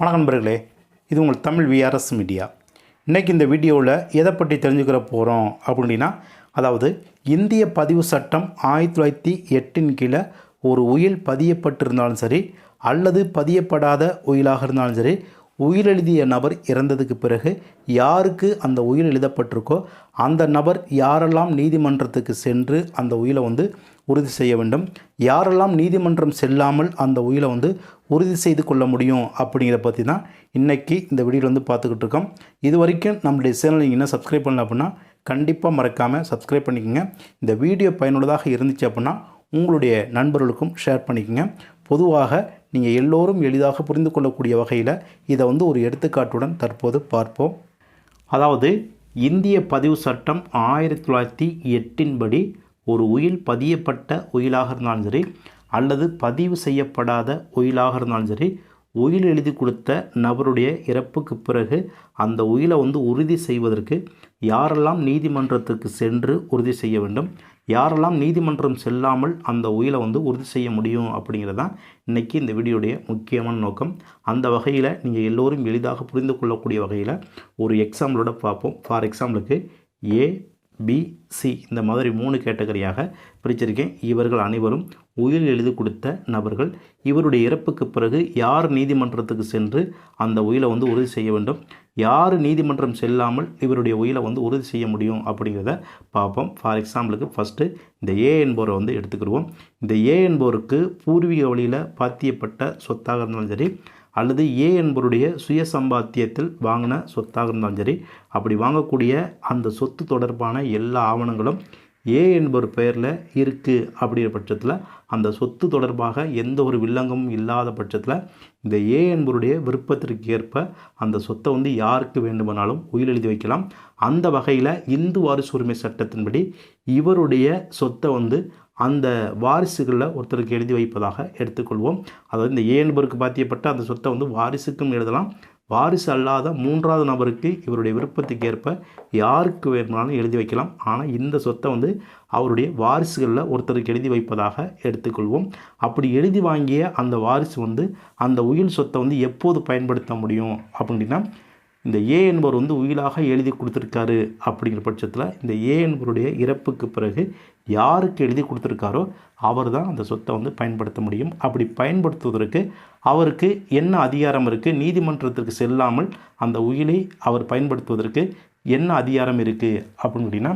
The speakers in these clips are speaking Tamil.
வணக்கம் நண்பர்களே இது உங்கள் தமிழ் விஆர்எஸ் மீடியா இன்றைக்கி இந்த வீடியோவில் எதை பற்றி தெரிஞ்சுக்கிற போகிறோம் அப்படின்னா அதாவது இந்திய பதிவு சட்டம் ஆயிரத்தி தொள்ளாயிரத்தி எட்டின் கீழே ஒரு உயில் பதியப்பட்டிருந்தாலும் சரி அல்லது பதியப்படாத உயிலாக இருந்தாலும் சரி உயிர் எழுதிய நபர் இறந்ததுக்கு பிறகு யாருக்கு அந்த உயில் எழுதப்பட்டிருக்கோ அந்த நபர் யாரெல்லாம் நீதிமன்றத்துக்கு சென்று அந்த உயிலை வந்து உறுதி செய்ய வேண்டும் யாரெல்லாம் நீதிமன்றம் செல்லாமல் அந்த உயிலை வந்து உறுதி செய்து கொள்ள முடியும் அப்படிங்கிறத பற்றி தான் இன்றைக்கி இந்த வீடியோவில் வந்து பார்த்துக்கிட்டு இருக்கோம். இது வரைக்கும் நம்மளுடைய சேனல் நீங்கள் என்ன சப்ஸ்கிரைப் பண்ணல அப்படின்னா கண்டிப்பாக மறக்காமல் சப்ஸ்கிரைப் பண்ணிக்கோங்க. இந்த வீடியோ பயனுள்ளதாக இருந்துச்சு அப்படின்னா உங்களுடைய நண்பர்களுக்கும் ஷேர் பண்ணிக்கோங்க. பொதுவாக நீங்கள் எல்லோரும் எளிதாக புரிந்து கொள்ளக்கூடிய வகையில் இதை வந்து ஒரு எடுத்துக்காட்டுடன் தற்போது பார்ப்போம். அதாவது இந்திய பதிவு சட்டம் ஆயிரத்தி தொள்ளாயிரத்தி எட்டின்படி ஒரு உயில் பதியப்பட்ட உயிலாக இருந்தாலும் சரி அல்லது பதிவு செய்யப்படாத உயிலாக இருந்தாலும் சரி உயில் எழுதி கொடுத்த நபருடைய இறப்புக்கு பிறகு அந்த உயிலை வந்து உறுதி செய்வதற்கு யாரெல்லாம் நீதிமன்றத்துக்கு சென்று உறுதி செய்ய வேண்டும் யாரெல்லாம் நீதிமன்றம் செல்லாமல் அந்த உயிலை வந்து உறுதி செய்ய முடியும் அப்படிங்கிறது தான் இன்றைக்கி இந்த வீடியோடைய முக்கியமான நோக்கம். அந்த வகையில் நீங்கள் எல்லோரும் எளிதாக புரிந்து கொள்ளக்கூடிய வகையில் ஒரு எக்ஸாம்பிளோட பார்ப்போம். ஃபார் எக்ஸாம்பிளுக்கு ஏ பி சி இந்த மாதிரி மூணு கேட்டகரியாக பிரிச்சிருக்கேன். இவர்கள் அனைவரும் உயிர் எழுதி கொடுத்த நபர்கள் இவருடைய இறப்புக்கு பிறகு யார் நீதிமன்றத்துக்கு சென்று அந்த உயிலை வந்து உறுதி செய்ய வேண்டும்? யார் நீதிமன்றம் செல்லாமல் இவருடைய உயிலை வந்து உறுதி செய்ய முடியும் அப்படிங்கிறத பார்ப்போம். ஃபார் எக்ஸாம்பிளுக்கு ஃபஸ்ட்டு இந்த ஏ என்பவரை வந்து எடுத்துக்கிடுவோம். இந்த ஏ என்பவருக்கு பூர்வீக வழியில் பாத்தியப்பட்ட சொத்தாக இருந்தாலும் சரி அல்லது ஏ என்பவருடைய சுய சம்பாத்தியத்தில் வாங்கின சொத்தாக இருந்தாலும் சரி அப்படி வாங்கக்கூடிய அந்த சொத்து தொடர்பான எல்லா ஆவணங்களும் ஏ என்பவர் பெயரில் இருக்குது அப்படிங்கிற பட்சத்தில் அந்த சொத்து தொடர்பாக எந்த ஒரு வில்லங்கமும் இல்லாத பட்சத்தில் இந்த ஏ என்பவருடைய விருப்பத்திற்கு ஏற்ப அந்த சொத்தை வந்து யாருக்கு வேண்டுமானாலும் உயில் எழுதி வைக்கலாம். அந்த வகையில் இந்து வாரிசு உரிமை சட்டத்தின்படி இவருடைய சொத்தை வந்து அந்த வாரிசுகளில் ஒருத்தருக்கு எழுதி வைப்பதாக எடுத்துக்கொள்வோம். அதாவது இந்த ஏ என்பருக்கு பாத்தியப்பட்ட அந்த சொத்தை வந்து வாரிசுக்கும் எழுதலாம். வாரிசு அல்லாத மூன்றாவது நபருக்கு இவருடைய விருப்பத்துக்கு ஏற்ப யாருக்கு வேணுமானாலும் எழுதி வைக்கலாம். ஆனால் இந்த சொத்தை வந்து அவருடைய வாரிசுகளில் ஒருத்தருக்கு எழுதி வைப்பதாக எடுத்துக்கொள்வோம். அப்படி எழுதி வாங்கிய அந்த வாரிசு வந்து அந்த உயில் சொத்தை வந்து எப்போது பயன்படுத்த முடியும்? அப்படின்னா இந்த ஏ என்பவர் வந்து உயிலாக எழுதி கொடுத்துருக்காரு அப்படிங்கிற பட்சத்தில் இந்த ஏ என்பவருடைய இறப்புக்கு பிறகு யாருக்கு எழுதி கொடுத்துருக்காரோ அவர் தான் அந்த சொத்தை வந்து பயன்படுத்த முடியும். அப்படி பயன்படுத்துவதற்கு அவருக்கு என்ன அதிகாரம் இருக்குது நீதிமன்றத்திற்கு செல்லாமல் அந்த உயிலை அவர் பயன்படுத்துவதற்கு என்ன அதிகாரம் இருக்குது அப்படின்னு கேட்டிங்கன்னா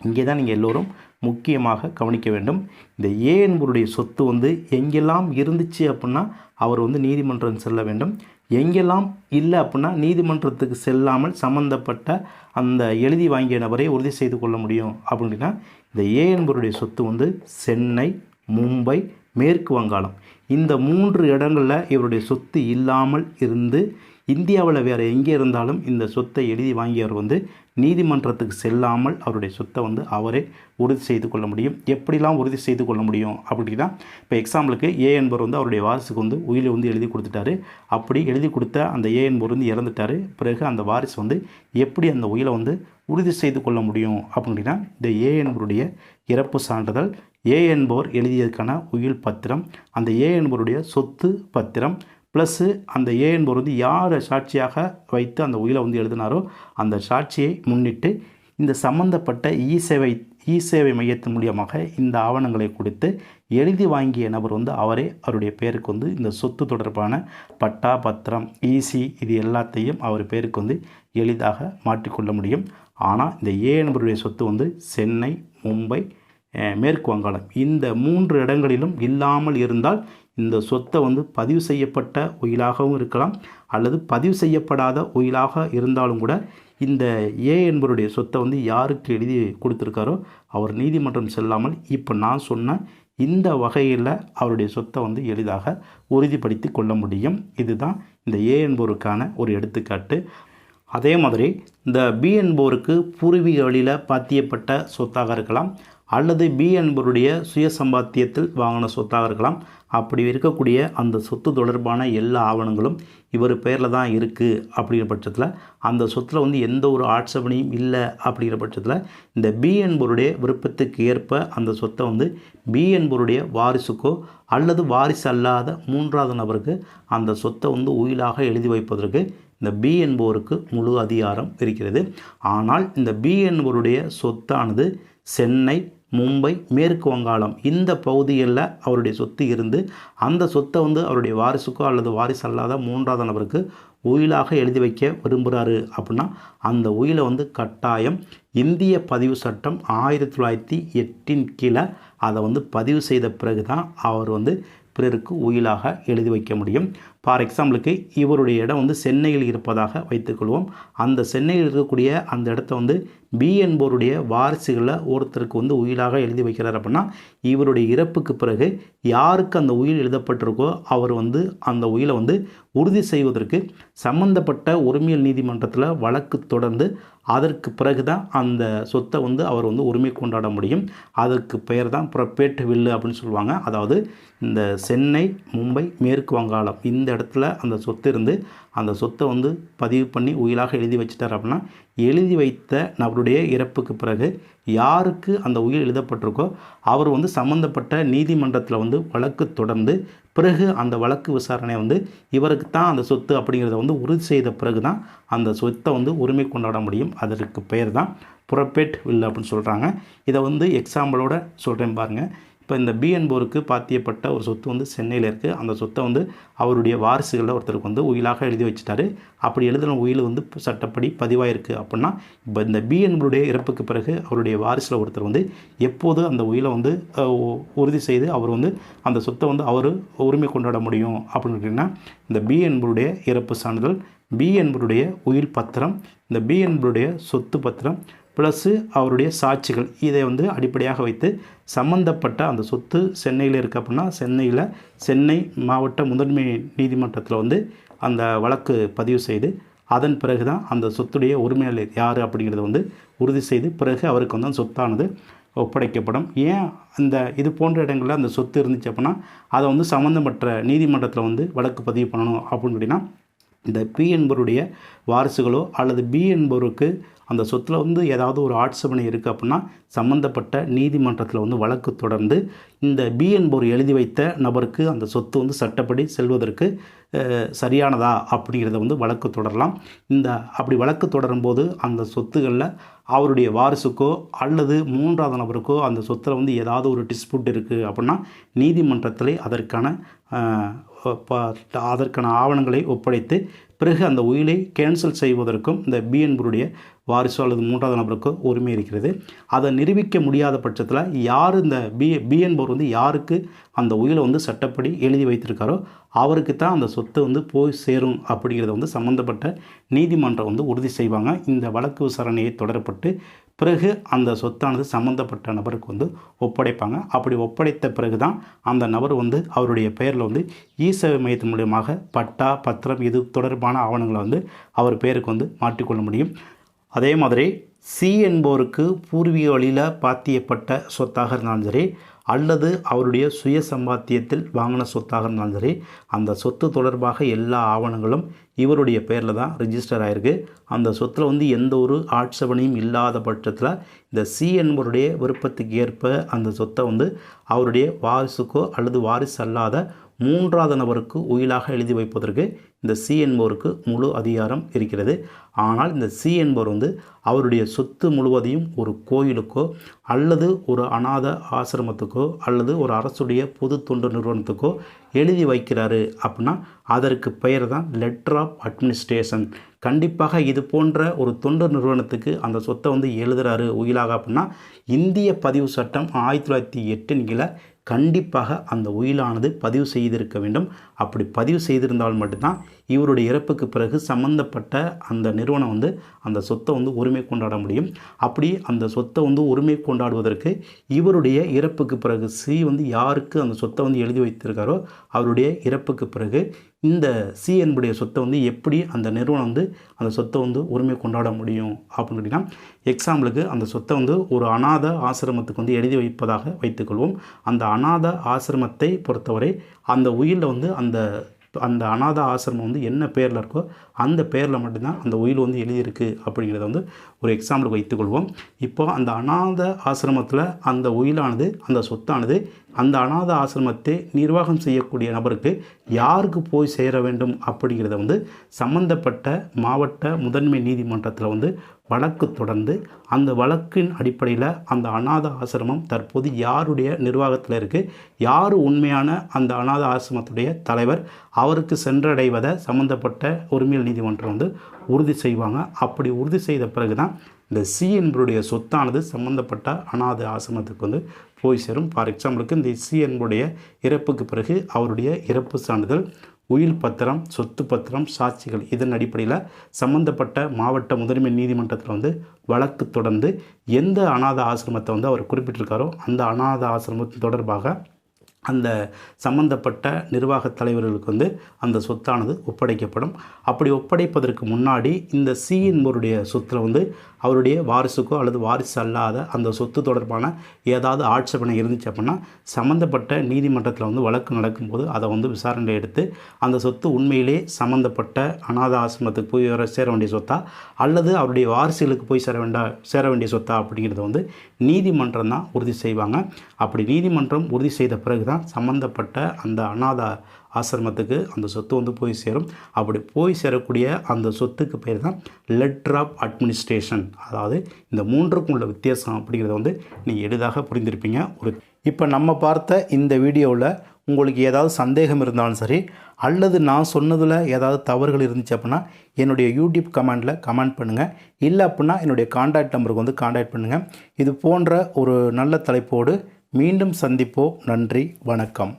இங்கே தான் நீங்கள் எல்லோரும் முக்கியமாக கவனிக்க வேண்டும். இந்த ஏ என்பவருடைய சொத்து வந்து எங்கெல்லாம் இருந்துச்சு அப்படின்னா அவர் வந்து நீதிமன்றம் செல்ல வேண்டும். எங்கெல்லாம் இல்லை அப்படின்னா நீதிமன்றத்துக்கு செல்லாமல் சம்மந்தப்பட்ட அந்த எழுதி வாங்கிய நபரை உறுதி செய்து கொள்ள முடியும். அப்படின்னா இந்த ஏ என்பவருடைய சொத்து வந்து சென்னை மும்பை மேற்கு வங்காளம். இந்த மூன்று இடங்களில் இவருடைய சொத்து இல்லாமல் இருந்து இந்தியாவில் வேறு எங்கே இருந்தாலும் இந்த சொத்தை எழுதி வாங்கியவர் வந்து நீதிமன்றத்துக்கு செல்லாமல் அவருடைய சொத்தை வந்து அவரே உறுதி செய்து கொள்ள முடியும். எப்படிலாம் உறுதி செய்து கொள்ள முடியும் அப்படின்னா இப்போ எக்ஸாம்பிளுக்கு ஏ என்பவர் வந்து அவருடைய வாரிசுக்கு வந்து உயிரை வந்து எழுதி கொடுத்துட்டாரு. அப்படி எழுதி கொடுத்த அந்த ஏ என்பவர் வந்து இறந்துட்டார். பிறகு அந்த வாரிசு வந்து எப்படி அந்த உயிரை வந்து உறுதி செய்து கொள்ள முடியும் அப்படின்னா இந்த ஏ என்பவருடைய இறப்பு சான்றிதழ் ஏ என்பவர் எழுதியதுக்கான உயில் பத்திரம் அந்த ஏ என்பவருடைய சொத்து பத்திரம் ப்ளஸ்ஸு அந்த ஏ என்பவர் வந்து யாரை சாட்சியாக வைத்து அந்த உயிலை வந்து எழுதினாரோ அந்த சாட்சியை முன்னிட்டு இந்த சம்பந்தப்பட்ட இ சேவை இ சேவை மையத்தின் மூலியமாக இந்த ஆவணங்களை கொடுத்து எழுதி வாங்கிய நபர் வந்து அவரே. அவருடைய பேருக்கு வந்து இந்த சொத்து தொடர்பான பட்டா பத்திரம் ஈசி இது எல்லாத்தையும் அவர் பேருக்கு வந்து எளிதாக மாற்றிக்கொள்ள முடியும். ஆனால் இந்த ஏ நபருடைய சொத்து வந்து சென்னை மும்பை மேற்கு வங்காளம். இந்த மூன்று இடங்களிலும் இல்லாமல் இருந்தால் இந்த சொத்தை வந்து பதிவு செய்யப்பட்ட உயிலாகவும் இருக்கலாம் அல்லது பதிவு செய்யப்படாத உயிலாக இருந்தாலும் கூட இந்த ஏ என்பவருடைய சொத்தை வந்து யாருக்கு எழுதி கொடுத்துருக்காரோ அவர் நீதிமன்றம் செல்லாமல் இப்போ நான் சொன்ன இந்த வகையில் அவருடைய சொத்தை வந்து எளிதாக உறுதிப்படுத்தி கொள்ள முடியும். இதுதான் இந்த ஏ என்பவருக்கான ஒரு எடுத்துக்காட்டு. அதே மாதிரி இந்த பி என்பவருக்கு பூர்வீக வழியில் பாத்தியப்பட்ட சொத்தாக இருக்கலாம். அல்லது பி என்பவருடைய சுய சம்பாத்தியத்தில் வாங்கின சொத்தாக இருக்கலாம். அப்படி இருக்கக்கூடிய அந்த சொத்து தொடர்பான எல்லா ஆவணங்களும் இவர் பெயரில் தான் இருக்குது அப்படிங்கிற பட்சத்தில் அந்த சொத்தில் வந்து எந்த ஒரு ஆட்சேபனையும் இல்லை அப்படிங்கிற பட்சத்தில் இந்த பி என்பவருடைய விருப்பத்துக்கு ஏற்ப அந்த சொத்தை வந்து பி என்பவருடைய வாரிசுக்கோ அல்லது வாரிசு அல்லாத மூன்றாவது நபருக்கு அந்த சொத்தை வந்து உயிலாக எழுதி வைப்பதற்கு இந்த பி என்பவருக்கு முழு அதிகாரம் இருக்கிறது. ஆனால் இந்த பி என்பவருடைய சொத்தானது சென்னை மும்பை மேற்கு வங்காளம் இந்த பகுதிகளில் அவருடைய சொத்து இருந்து அந்த சொத்தை வந்து அவருடைய வாரிசுக்கோ அல்லது வாரிசு அல்லாத மூன்றாவது நபருக்கு உயிலாக எழுதி வைக்க விரும்புகிறாரு அப்படின்னா அந்த உயிலை வந்து கட்டாயம் இந்திய பதிவு சட்டம் ஆயிரத்தி தொள்ளாயிரத்தி எட்டின் கீழே அதை வந்து பதிவு செய்த பிறகு தான் அவர் வந்து பிறருக்கு உயிலாக எழுதி வைக்க முடியும். ஃபார் எக்ஸாம்பிளுக்கு இவருடைய இடம் வந்து சென்னையில் இருப்பதாக வைத்துக்கொள்வோம். அந்த சென்னையில் இருக்கக்கூடிய அந்த இடத்த வந்து பி என்பவருடைய வாரிசுகளில் ஒருத்தருக்கு வந்து உயிலாக எழுதி வைக்கிறார் அப்படின்னா இவருடைய இறப்புக்கு பிறகு யாருக்கு அந்த உயில் எழுதப்பட்டிருக்கோ அவர் வந்து அந்த உயிலை வந்து உறுதி செய்வதற்கு சம்பந்தப்பட்ட உரிமையல் நீதிமன்றத்தில் வழக்கு தொடர்ந்து அதற்கு பிறகு தான் அந்த சொத்தை வந்து அவர் வந்து உரிமை கொண்டாட முடியும். அதற்கு பெயர் தான் புறப்பேட்டு வில்லு அப்படின்னு சொல்லுவாங்க. அதாவது இந்த சென்னை மும்பை மேற்கு வங்காளம் இந்த இடத்துல அந்த சொத்து இருந்து அந்த சொத்தை வந்து பதிவு பண்ணி உயிலாக எழுதி வச்சிட்டார் அப்படின்னா எழுதி வைத்த நபருடைய இறப்புக்கு பிறகு யாருக்கு அந்த உயிர் எழுதப்பட்டிருக்கோ அவர் வந்து சம்மந்தப்பட்ட நீதிமன்றத்தில் வந்து வழக்கு தொடர்ந்து பிறகு அந்த வழக்கு விசாரணை வந்து இவருக்கு தான் அந்த சொத்து அப்படிங்கிறத வந்து உறுதி செய்த பிறகு தான் அந்த சொத்தை வந்து உரிமை கொண்டாட முடியும். அதற்கு பெயர் தான் புறப்பேட் வில் அப்படின்னு சொல்கிறாங்க இதை வந்து எக்ஸாம்பிளோட சொல்கிறேன் பாருங்கள் இப்போ இந்த பி என்பவருக்கு பாத்தியப்பட்ட ஒரு சொத்து வந்து சென்னையில் இருக்குது அந்த சொத்தை வந்து அவருடைய வாரிசுகளில் ஒருத்தருக்கு வந்து உயிலாக எழுதி வச்சுட்டாரு. அப்படி எழுதின உயில் வந்து சட்டப்படி பதிவாயிருக்கு அப்படின்னா இப்போ இந்த பி என்பவருடைய இறப்புக்கு பிறகு அவருடைய வாரிசில் ஒருத்தர் வந்து எப்போது அந்த உயிலை வந்து உறுதி செய்து அவர் வந்து அந்த சொத்தை வந்து அவர் உரிமை கொண்டாட முடியும் அப்படின்னு கேட்டிங்கன்னா இந்த பி என்பவருடைய இறப்பு சான்றிதழ் பி என்பருடைய உயில் பத்திரம் இந்த பி என்பருடைய சொத்து பத்திரம் ப்ளஸ்ஸு அவருடைய சாட்சிகள். இதை வந்து அடிப்படையாக வைத்து சம்பந்தப்பட்ட அந்த சொத்து சென்னையில் இருக்குது அப்படின்னா சென்னையில் சென்னை மாவட்ட முதன்மை நீதிமன்றத்தில் வந்து அந்த வழக்கு பதிவு செய்து அதன் பிறகு தான் அந்த சொத்துடைய உரிமையாளர் யார் அப்படிங்கிறத வந்து உறுதி செய்து பிறகு அவருக்கு வந்து அந்த சொத்தானது ஒப்படைக்கப்படும். ஏன் அந்த இது போன்ற இடங்களில் அந்த சொத்து இருந்துச்சு அப்படின்னா அதை வந்து சம்மந்தப்பட்ட நீதிமன்றத்தில் வந்து வழக்கு பதிவு பண்ணணும் அப்படின்னு அப்படின்னா இந்த பி என்பவருடைய வாரிசுகளோ அல்லது பி என்பவருக்கு அந்த சொத்தில் வந்து ஏதாவது ஒரு ஆட்சேபனை இருக்குது அப்படின்னா சம்மந்தப்பட்ட நீதிமன்றத்தில் வந்து வழக்கு தொடர்ந்து இந்த பி என்பவர் எழுதி வைத்த நபருக்கு அந்த சொத்து வந்து சட்டப்படி செல்வதற்கு சரியானதா அப்படிங்கிறத வந்து வழக்கு தொடரலாம். இந்த அப்படி வழக்கு தொடரும்போது அந்த சொத்துகளில் அவருடைய வாரிசுக்கோ அல்லது மூன்றாவது நபருக்கோ அந்த சொத்தில் வந்து ஏதாவது ஒரு டிஸ்பியூட் இருக்குது அப்படின்னா நீதிமன்றத்தில் அதற்கான ப- அதற்கான ஆவணங்களை ஒப்படைத்து பிறகு அந்த உயிலை கேன்சல் செய்வதற்கும் இந்த பிஎன்புருடைய வாரிசோ அல்லது மூன்றாவது நபருக்கோ உரிமை இருக்கிறது. அதை நிரூபிக்க முடியாத பட்சத்தில் யார் இந்த பி பி என்பவர் வந்து யாருக்கு அந்த உயிலை வந்து சட்டப்படி எழுதி வைத்திருக்காரோ அவருக்கு தான் அந்த சொத்து வந்து போய் சேரும் அப்படிங்கிறத வந்து சம்மந்தப்பட்ட நீதிமன்றம் வந்து உறுதி செய்வாங்க. இந்த வழக்கு விசாரணையை தொடரப்பட்டு பிறகு அந்த சொத்தானது சம்மந்தப்பட்ட நபருக்கு வந்து ஒப்படைப்பாங்க. அப்படி ஒப்படைத்த பிறகு தான் அந்த நபர் வந்து அவருடைய பெயரில் வந்து இ சேவை மையத்தின் மூலியமாக பட்டா பத்திரம் இது தொடர்பான ஆவணங்களை வந்து அவர் பெயருக்கு வந்து மாற்றிக்கொள்ள முடியும். அதே மாதிரி சி என்பவருக்கு பூர்வீக வழியில் பாத்தியப்பட்ட சொத்தாக இருந்தாலும் சரி அல்லது அவருடைய சுய சம்பாத்தியத்தில் வாங்கின சொத்தாக இருந்தாலும் சரி அந்த சொத்து தொடர்பாக எல்லா ஆவணங்களும் இவருடைய பேரில் தான் ரிஜிஸ்டர் ஆயிருக்கு. அந்த சொத்தில் வந்து எந்த ஒரு ஆட்சேபனையும் இல்லாத பட்சத்தில் இந்த சி என்பவருடைய விருப்பத்துக்கு ஏற்ப அந்த சொத்தை வந்து அவருடைய வாரிசுக்கோ அல்லது வாரிசு அல்லாத மூன்றாவது நபருக்கு உயிலாக எழுதி வைப்பதற்கு இந்த சி என்பவருக்கு முழு அதிகாரம் இருக்கிறது. ஆனால் இந்த சி என்பவர் வந்து அவருடைய சொத்து முழுவதையும் ஒரு கோயிலுக்கோ அல்லது ஒரு அநாத ஆசிரமத்துக்கோ அல்லது ஒரு அரசுடைய பொது தொண்டு நிறுவனத்துக்கோ எழுதி வைக்கிறாரு அப்படின்னா அதற்கு பெயர் தான் லெட்டர் ஆஃப் அட்மினிஸ்ட்ரேஷன் கண்டிப்பாக இது போன்ற ஒரு தொண்டு நிறுவனத்துக்கு அந்த சொத்தை வந்து எழுதுகிறாரு உயிலாக அப்படின்னா இந்திய பதிவு சட்டம் ஆயிரத்தி தொள்ளாயிரத்தி எட்டின் கீழே கண்டிப்பாக அந்த உயிலானது பதிவு செய்திருக்க வேண்டும். அப்படி பதிவு செய்திருந்தால் மட்டும்தான் இவருடைய இறப்புக்கு பிறகு சம்பந்தப்பட்ட அந்த நிறுவனம் வந்து அந்த சொத்தை வந்து உரிமை கொண்டாட முடியும். அப்படி அந்த சொத்தை வந்து உரிமை கொண்டாடுவதற்கு இவருடைய இறப்புக்கு பிறகு சி வந்து யாருக்கு அந்த சொத்தை வந்து எழுதி வைத்திருக்காரோ அவருடைய இறப்புக்கு பிறகு இந்த சி என்புடைய சொத்தை வந்து எப்படி அந்த நிறுவனம் வந்து அந்த சொத்தை வந்து உரிமை கொண்டாட முடியும் அப்படின்னு கேட்டிங்கன்னா எக்ஸாம்பிளுக்கு அந்த சொத்தை வந்து ஒரு அனாத ஆசிரமத்துக்கு வந்து எழுதி வைப்பதாக வைத்துக்கொள்வோம். அந்த அனாத ஆசிரமத்தை பொறுத்தவரை அந்த உயிரில் வந்து அந்த அந்த அனாத ஆசிரமம் வந்து என்ன பேரில் இருக்கோ அந்த பேரில் மட்டும்தான் அந்த உயில் வந்து எழுதியிருக்கு அப்படிங்கிறத வந்து ஒரு எக்ஸாம்பிளுக்கு வைத்துக்கொள்வோம். இப்போ அந்த அனாத ஆசிரமத்தில் அந்த உயிலானது அந்த சொத்தானது அந்த அனாத ஆசிரமத்தை நிர்வாகம் செய்யக்கூடிய நபருக்கு யாருக்கு போய் சேர வேண்டும் அப்படிங்கிறத வந்து சம்பந்தப்பட்ட மாவட்ட முதன்மை நீதிமன்றத்தில் வந்து வழக்கு தொடர்ந்து அந்த வழக்கின் அடிப்படையில் அந்த அனாத ஆசிரமம் தற்போது யாருடைய நிர்வாகத்தில் இருக்குது யார் உண்மையான அந்த அநாத ஆசிரமத்துடைய தலைவர்? அவருக்கு சென்றடைவதை சம்மந்தப்பட்ட உரிமையல் நீதிமன்றம் வந்து உறுதி செய்வாங்க. அப்படி உறுதி செய்த பிறகு தான் இந்த சி என்பருடைய சொத்தானது சம்மந்தப்பட்ட அநாத ஆசிரமத்துக்கு வந்து போய் சேரும். ஃபார் எக்ஸாம்பிளுக்கு இந்த சி என்புடைய இறப்புக்கு பிறகு அவருடைய இறப்பு சான்றிதழ் உயில் பத்திரம் சொத்து பத்திரம் சாட்சிகள் இதன் அடிப்படையில் சம்பந்தப்பட்ட மாவட்ட முதன்மை நீதிமன்றத்தில் வந்து வழக்கு தொடர்ந்து எந்த அனாத ஆசிரமத்தை வந்து அவர் குறிப்பிட்டிருக்காரோ அந்த அனாத ஆசிரமத்தின் தொடர்பாக அந்த சம்பந்தப்பட்ட நிர்வாக தலைவர்களுக்கு வந்து அந்த சொத்தானது ஒப்படைக்கப்படும். அப்படி ஒப்படைப்பதற்கு முன்னாடி இந்த சி என்பவருடைய சொத்தில் வந்து அவருடைய வாரிசுக்கோ அல்லது வாரிசு அல்லாத அந்த சொத்து தொடர்பான ஏதாவது ஆட்சேபனை இருந்துச்சு அப்படின்னா சம்மந்தப்பட்ட நீதிமன்றத்தில் வந்து வழக்கு நடக்கும்போது அதை வந்து விசாரணை எடுத்து அந்த சொத்து உண்மையிலே சம்மந்தப்பட்ட அநாத ஆசிரமத்துக்கு போய் வர சேர வேண்டிய சொத்தா அல்லது அவருடைய வாரிசுகளுக்கு போய் சேர வேண்டா சேர வேண்டிய சொத்தா அப்படிங்கிறத வந்து நீதிமன்றம் தான் உறுதி செய்வாங்க. அப்படி நீதிமன்றம் உறுதி செய்த பிறகு தான் சம்மந்தப்பட்ட அந்த அநாத ஆசிரமத்துக்கு அந்த சொத்து வந்து போய் சேரும். அப்படி போய் சேரக்கூடிய அந்த சொத்துக்கு பேர் தான் லெட்டர் ஆஃப் அட்மினிஸ்ட்ரேஷன் அதாவது இந்த மூன்றுக்கும் உள்ள வித்தியாசம் அப்படிங்கிறத வந்து நீங்கள் எளிதாக புரிந்திருப்பீங்க. ஒரு இப்போ நம்ம பார்த்த இந்த வீடியோவில் உங்களுக்கு ஏதாவது சந்தேகம் இருந்தாலும் சரி அல்லது நான் சொன்னதில் ஏதாவது தவறுகள் இருந்துச்சு அப்படின்னா என்னுடைய யூடியூப் கமெண்டில் கமெண்ட் பண்ணுங்கள் இல்லை அப்படின்னா என்னுடைய காண்டாக்ட் நம்பருக்கு வந்து காண்டாக்ட் பண்ணுங்கள் இது போன்ற ஒரு நல்ல தலைப்போடு மீண்டும் சந்திப்போம். நன்றி வணக்கம்.